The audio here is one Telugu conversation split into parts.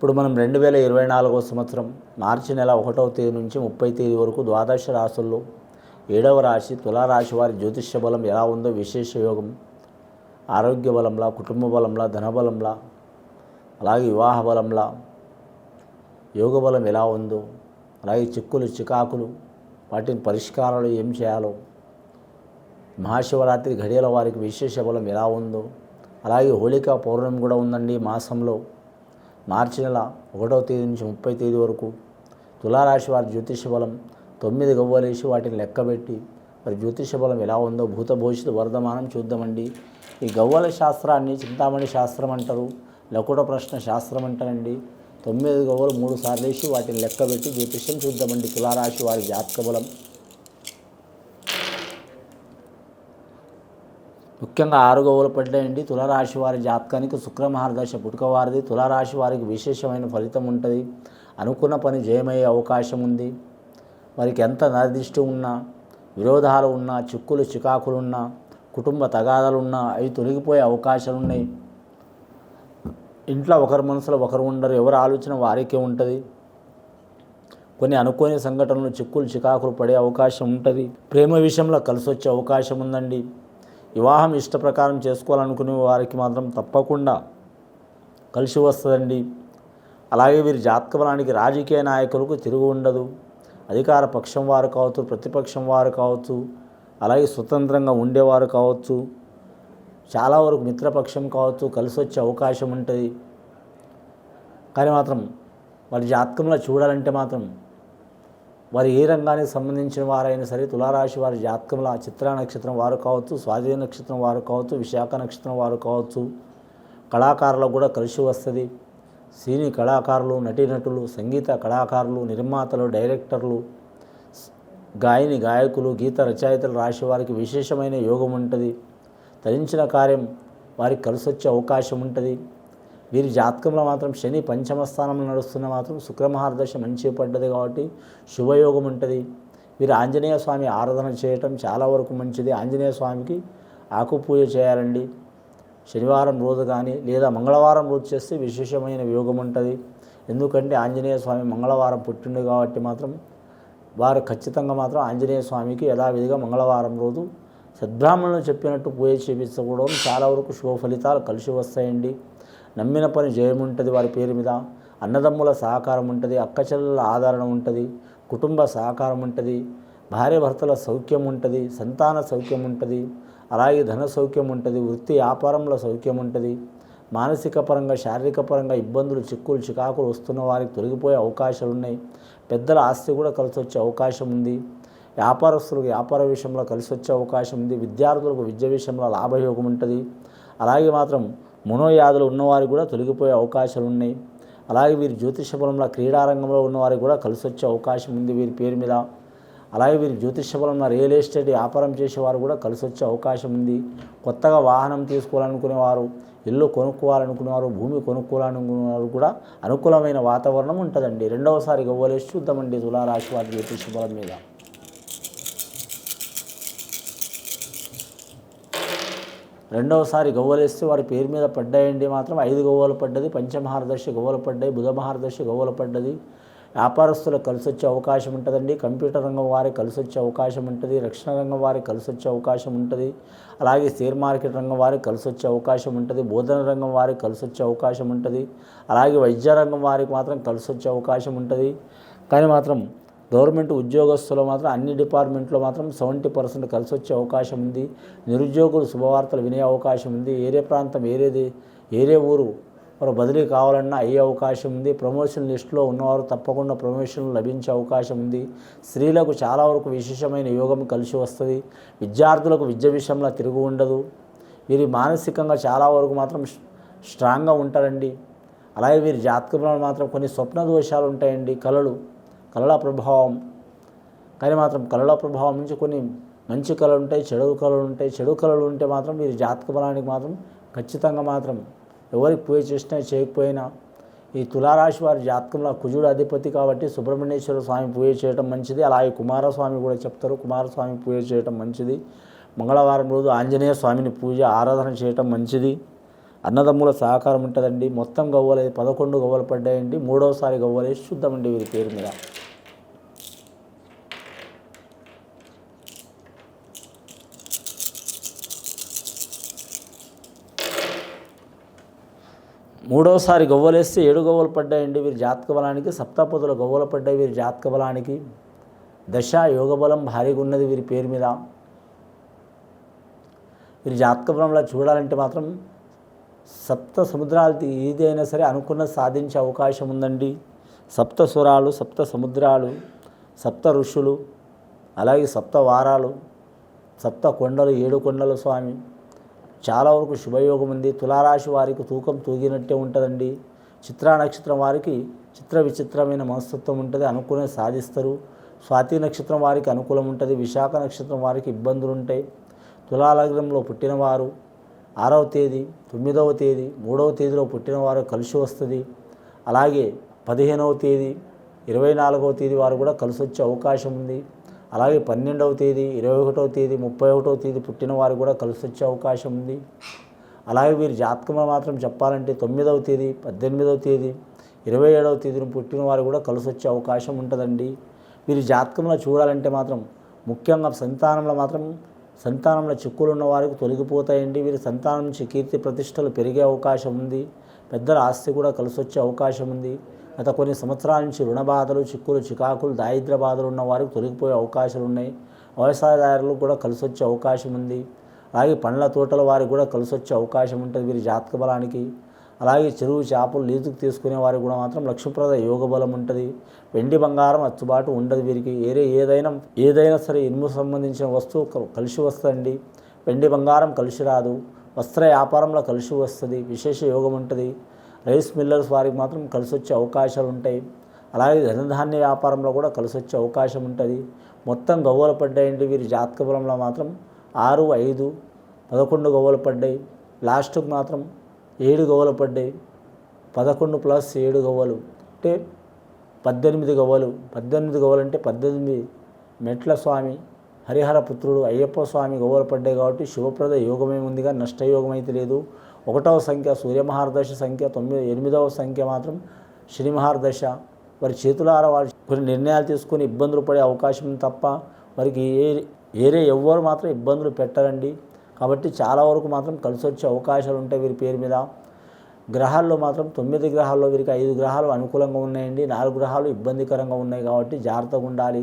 ఇప్పుడు మనం రెండు వేల ఇరవై నాలుగో సంవత్సరం మార్చి నెల ఒకటవ తేదీ నుంచి ముప్పై తేదీ వరకు ద్వాదశ రాశుల్లో ఏడవ రాశి తులారాశి వారి జ్యోతిష్య బలం ఎలా ఉందో విశేష యోగం ఆరోగ్య బలంలా కుటుంబ బలంలా ధనబలంలా అలాగే వివాహ బలంలా యోగ బలం ఎలా ఉందో అలాగే చిక్కులు చికాకులు వాటిని పరిష్కారాలు ఏం చేయాలో మహాశివరాత్రి ఘడియల వారికి విశేష బలం ఎలా ఉందో అలాగే హోళికా పౌర్ణమి కూడా ఉందండి మాసంలో. మార్చి నెల ఒకటవ తేదీ నుంచి ముప్పై తేదీ వరకు తులారాశి వారి జ్యోతిష బలం తొమ్మిది గవ్వలేసి వాటిని లెక్కబెట్టి మరి జ్యోతిష బలం ఎలా ఉందో భూత భవిష్యత్తు వర్ధమానం చూద్దామండి. ఈ గవ్వల శాస్త్రాన్ని చింతామణి శాస్త్రం అంటారు లకుట ప్రశ్న శాస్త్రం అంటారండి. తొమ్మిది గవ్వలు మూడు సార్లు వేసి వాటిని లెక్కబెట్టి జ్యోతిష్యం చూద్దామండి. తులారాశి వారి జాతక బలం ముఖ్యంగా ఆరు గోవులు పడ్డాయండి తులారాశి వారి జాతకానికి శుక్ర మహారదశ పుట్టుక వారిది. తులారాశి వారికి విశేషమైన ఫలితం ఉంటుంది. అనుకున్న పని జయమయ్యే అవకాశం ఉంది. వారికి ఎంత నరదిష్టి ఉన్నా విరోధాలు ఉన్నా చిక్కులు చికాకులున్నా కుటుంబ తగాదాలున్నా అవి తొలగిపోయే అవకాశాలు ఉన్నాయి. ఇంట్లో ఒకరి మనసులో ఒకరు ఉండరు. ఎవరి ఆలోచన వారికే ఉంటుంది. కొన్ని అనుకోని సంఘటనలు చిక్కులు చికాకులు పడే అవకాశం ఉంటుంది. ప్రేమ విషయంలో కలిసి వచ్చే అవకాశం ఉందండి. వివాహం ఇష్ట ప్రకారం చేసుకోవాలనుకునే వారికి మాత్రం తప్పకుండా కలిసి వస్తుందండి. అలాగే వీరి జాతక బలానికి రాజకీయ నాయకులకు తిరుగు ఉండదు. అధికార పక్షం వారు కావచ్చు ప్రతిపక్షం వారు కావచ్చు అలాగే స్వతంత్రంగా ఉండేవారు కావచ్చు చాలా వరకు మిత్రపక్షం కావచ్చు కలిసి వచ్చే అవకాశం ఉంటుంది. కానీ మాత్రం వారి జాతకంలో చూడాలంటే మాత్రం వారు ఏ రంగానికి సంబంధించిన వారైనా సరే తులారాశి వారి జాతకంలో చిత్ర నక్షత్రం వారు కావచ్చు స్వాధీన నక్షత్రం వారు కావచ్చు విశాఖ నక్షత్రం వారు కావచ్చు కళాకారులకు కూడా కలిసి వస్తుంది. సినీ కళాకారులు నటీనటులు సంగీత కళాకారులు నిర్మాతలు డైరెక్టర్లు గాయని గాయకులు గీత రచయితలు రాసే వారికి విశేషమైన యోగం ఉంటుంది. తరించిన కార్యం వారికి కలిసొచ్చే అవకాశం ఉంటుంది. వీరి జాతకంలో మాత్రం శని పంచమ స్థానంలో నడుస్తున్న మాత్రం శుక్రమహారదశ మంచి పడ్డది కాబట్టి శుభయోగం ఉంటుంది. వీరు ఆంజనేయ స్వామి ఆరాధన చేయటం చాలా వరకు మంచిది. ఆంజనేయ స్వామికి ఆకు పూజ చేయాలండి. శనివారం రోజు కానీ లేదా మంగళవారం రోజు చేస్తే విశేషమైన యోగం ఉంటుంది. ఎందుకంటే ఆంజనేయ స్వామి మంగళవారం పుట్టిండు కాబట్టి మాత్రం వారు ఖచ్చితంగా మాత్రం ఆంజనేయ స్వామికి యథావిధిగా మంగళవారం రోజు సద్బ్రాహ్మణులు చెప్పినట్టు పూజ చేపించకూడదు చాలా వరకు శుభ ఫలితాలు కలిసి వస్తాయండి. నమ్మిన పని జయం ఉంటుంది వారి పేరు మీద. అన్నదమ్ముల సహకారం ఉంటుంది అక్కచెల్లెల ఆదరణ ఉంటుంది కుటుంబ సహకారం ఉంటుంది భార్యభర్తల సౌఖ్యం ఉంటుంది సంతాన సౌఖ్యం ఉంటుంది అలాగే ధన సౌఖ్యం ఉంటుంది వృత్తి వ్యాపారంలో సౌఖ్యం ఉంటుంది మానసిక పరంగా శారీరక పరంగా ఇబ్బందులు చిక్కులు చికాకులు వస్తున్న వారికి తొలగిపోయే అవకాశాలు ఉన్నాయి పెద్దల ఆస్తి కూడా కలిసి వచ్చే అవకాశం ఉంది వ్యాపారస్తులకు వ్యాపార విషయంలో కలిసి వచ్చే అవకాశం ఉంది విద్యార్థులకు విద్య విషయంలో లాభయోగం ఉంటుంది అలాగే మాత్రం మనోయాదులు ఉన్నవారు కూడా తొలగిపోయే అవకాశాలు ఉన్నాయి. అలాగే వీరి జ్యోతిష బలంలో క్రీడారంగంలో ఉన్నవారికి కూడా కలిసి వచ్చే అవకాశం ఉంది వీరి పేరు మీద. అలాగే వీరి జ్యోతిష బలంలో రియల్ ఎస్టేట్ వ్యాపారం చేసేవారు కూడా కలిసి వచ్చే అవకాశం ఉంది. కొత్తగా వాహనం తీసుకోవాలనుకునేవారు ఇల్లు కొనుక్కోవాలనుకునేవారు భూమి కొనుక్కోవాలనుకునేవారు కూడా అనుకూలమైన వాతావరణం ఉంటుందండి. రెండవసారి గవ్వలేసి చూద్దామండి తులారాశి వారి జ్యోతిష బలం మీద. రెండవసారి గవ్వలేస్తే వారి పేరు మీద పడ్డాయండి మాత్రం ఐదు గవ్వలు పడ్డది పంచమహారదర్శి గవ్వలు పడ్డాయి బుధ మహారదర్శి గవ్వలు పడ్డది. వ్యాపారస్తులకు కలిసి వచ్చే అవకాశం ఉంటుందండి. కంప్యూటర్ రంగం వారికి కలిసి వచ్చే అవకాశం ఉంటుంది. రక్షణ రంగం వారికి కలిసి వచ్చే అవకాశం ఉంటుంది. అలాగే షేర్ మార్కెట్ రంగం వారికి కలిసి వచ్చే అవకాశం ఉంటుంది. బోధన రంగం వారికి కలిసి వచ్చే అవకాశం ఉంటుంది. అలాగే వైద్య రంగం వారికి మాత్రం కలిసి వచ్చే అవకాశం ఉంటుంది. కానీ మాత్రం గవర్నమెంట్ ఉద్యోగస్తులు మాత్రం అన్ని డిపార్ట్మెంట్లో మాత్రం సెవెంటీ పర్సెంట్ కలిసి వచ్చే అవకాశం ఉంది. నిరుద్యోగులు శుభవార్తలు వినే అవకాశం ఉంది. ఏరే ప్రాంతం ఏరేది ఏరే ఊరు వారు బదిలీ కావాలన్నా అయ్యే అవకాశం ఉంది. ప్రమోషన్ లిస్టులో ఉన్నవారు తప్పకుండా ప్రమోషన్ లభించే అవకాశం ఉంది. స్త్రీలకు చాలా వరకు విశేషమైన యోగం కలిసి వస్తుంది. విద్యార్థులకు విద్య విషయంలో తిరుగు ఉండదు. వీరి మానసికంగా చాలా వరకు మాత్రం స్ట్రాంగ్గా ఉంటారండి. అలాగే వీరి జాతకంలో మాత్రం కొన్ని స్వప్న దోషాలు ఉంటాయండి. కళలు కళల ప్రభావం కానీ మాత్రం కళల ప్రభావం నుంచి కొన్ని మంచి కళలు ఉంటాయి చెడు కళలు ఉంటాయి చెడు కళలు ఉంటే మాత్రం వీరి జాతక బలానికి మాత్రం ఖచ్చితంగా మాత్రం ఎవరికి పూజ చేసినా చేయకపోయినా ఈ తులారాశి వారి జాతకంలో కుజుడు అధిపతి కాబట్టి సుబ్రహ్మణ్యేశ్వర స్వామి పూజ చేయడం మంచిది. అలాగే కుమారస్వామి కూడా చెప్తారు కుమారస్వామి పూజ చేయడం మంచిది. మంగళవారం రోజు ఆంజనేయ స్వామిని పూజ ఆరాధన చేయటం మంచిది. అన్నదమ్ముల సహకారం ఉంటుందండి. మొత్తం గవ్వలు పదకొండు గవ్వలు పడ్డాయండి. మూడవసారి గవ్వలేసి చూద్దామండి వీరి పేరు మీద. మూడోసారి గవ్వలేస్తే ఏడు గవ్వలు పడ్డాయండి వీరి జాతక బలానికి సప్తపదుల గవ్వలు పడ్డాయి వీరి జాతక బలానికి. దశ యోగ బలం భారీగా ఉన్నది వీరి పేరు మీద. వీరి జాతక బలంలో చూడాలంటే మాత్రం సప్త సముద్రాలు ఏదైనా సరే అనుకున్నది సాధించే అవకాశం ఉందండి. సప్త స్వరాలు సప్త సముద్రాలు సప్త ఋషులు అలాగే సప్త వారాలు సప్త కొండలు ఏడు కొండలు స్వామి. చాలా వరకు శుభయోగం ఉంది. తులారాశి వారికి తూకం తూగినట్టే ఉంటుందండి. చిత్రా నక్షత్రం వారికి చిత్ర విచిత్రమైన మనస్తత్వం ఉంటుంది అనుకునే సాధిస్తారు. స్వాతి నక్షత్రం వారికి అనుకూలం ఉంటుంది విశాఖ నక్షత్రం వారికి ఇబ్బందులు ఉంటాయి. తులాలగ్నంలో పుట్టినవారు ఆరవ తేదీ తొమ్మిదవ తేదీ మూడవ తేదీలో పుట్టినవారు కలిసి వస్తుంది. అలాగే పదిహేనవ తేదీ ఇరవై నాలుగవ తేదీ వారు కూడా కలిసి వచ్చే అవకాశం ఉంది. అలాగే పన్నెండవ తేదీ ఇరవై ఒకటవ తేదీ ముప్పై ఒకటవ తేదీ పుట్టిన వారు కూడా కలిసి వచ్చే అవకాశం ఉంది. అలాగే వీరి జాతకంలో మాత్రం చెప్పాలంటే తొమ్మిదవ తేదీ పద్దెనిమిదవ తేదీ ఇరవై ఏడవ తేదీన పుట్టిన వారు కూడా కలిసి వచ్చే అవకాశం ఉంటుందండి. వీరి జాతకంలో చూడాలంటే మాత్రం ముఖ్యంగా సంతానంలో మాత్రం సంతానంలో చిక్కులు ఉన్న వారికి తొలగిపోతాయండి. వీరి సంతానం నుంచి కీర్తి ప్రతిష్టలు పెరిగే అవకాశం ఉంది. పెద్దల ఆస్తి కూడా కలిసి వచ్చే అవకాశం ఉంది. గత కొన్ని సంవత్సరాల నుంచి రుణ బాధలు చిక్కులు చికాకులు దారిద్ర బాధలు ఉన్న వారికి తొలగిపోయే అవకాశాలు ఉన్నాయి. వ్యవసాయదారులకు కూడా కలిసి వచ్చే అవకాశం ఉంది. అలాగే పండ్ల తోటల వారికి కూడా కలిసి వచ్చే అవకాశం ఉంటుంది వీరి జాతక బలానికి. అలాగే చెరువు చేపలు లీజుకు తీసుకునే వారికి కూడా మాత్రం లక్ష్మీప్రద యోగ బలం ఉంటుంది. వెండి బంగారం అచ్చుబాటు ఉండదు వీరికి. ఏరే ఏదైనా ఏదైనా సరే ఇనుము సంబంధించిన వస్తువు కలిసి వస్తుంది వెండి బంగారం కలిసి రాదు. వస్త్ర వ్యాపారంలో కలిసి వస్తుంది. విశేష యోగం ఉంటుంది. రైస్ మిల్లర్స్ వారికి మాత్రం కలిసి వచ్చే అవకాశాలు ఉంటాయి. అలాగే ధనధాన్య వ్యాపారంలో కూడా కలిసి వచ్చే అవకాశం ఉంటుంది. మొత్తం గవ్వలు పడ్డాయండి వీరి జాతక బలంలో మాత్రం ఆరు ఐదు పదకొండు గవ్వలు పడ్డాయి. లాస్ట్కి మాత్రం ఏడు గవ్వలు పడ్డాయి. పదకొండు ప్లస్ ఏడు గవ్వలు అంటే పద్దెనిమిది గవ్వలు. పద్దెనిమిది గవ్వలు అంటే పద్దెనిమిది మెట్ల స్వామి హరిహర పుత్రుడు అయ్యప్ప స్వామి గవ్వలు పడ్డాయి కాబట్టి శుభప్రద యోగమే ఉందిగా నష్టయోగం అయితే లేదు. ఒకటవ సంఖ్య సూర్యమహారదశ సంఖ్య తొమ్మిది ఎనిమిదవ సంఖ్య మాత్రం శ్రీమహారదశ వారి చేతులార వారి కొన్ని నిర్ణయాలు తీసుకొని ఇబ్బందులు పడే అవకాశం తప్ప వారికి ఏ ఏరే ఎవ్వరు మాత్రం ఇబ్బందులు పెట్టరండి. కాబట్టి చాలా వరకు మాత్రం కలిసి వచ్చే అవకాశాలు ఉంటాయి వీరి పేరు మీద. గ్రహాల్లో మాత్రం తొమ్మిది గ్రహాల్లో వీరికి ఐదు గ్రహాలు అనుకూలంగా ఉన్నాయండి. నాలుగు గ్రహాలు ఇబ్బందికరంగా ఉన్నాయి కాబట్టి జాగ్రత్తగా ఉండాలి.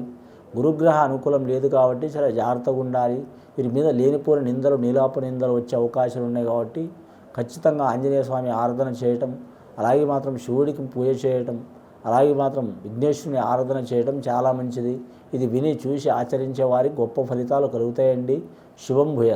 గురుగ్రహ అనుకూలం లేదు కాబట్టి చాలా జాగ్రత్తగా ఉండాలి. వీరి మీద లేనిపోయిన నిందలు నీలాప నిందలు వచ్చే అవకాశాలు ఉన్నాయి కాబట్టి ఖచ్చితంగా ఆంజనేయ స్వామి ఆరాధన చేయటం అలాగే మాత్రం శివుడికి పూజ చేయటం అలాగే మాత్రం విఘ్నేశ్వరుని ఆరాధన చేయటం చాలా మంచిది. ఇది విని చూసి ఆచరించే వారికి గొప్ప ఫలితాలు కలుగుతాయండి. శుభం భూయత్.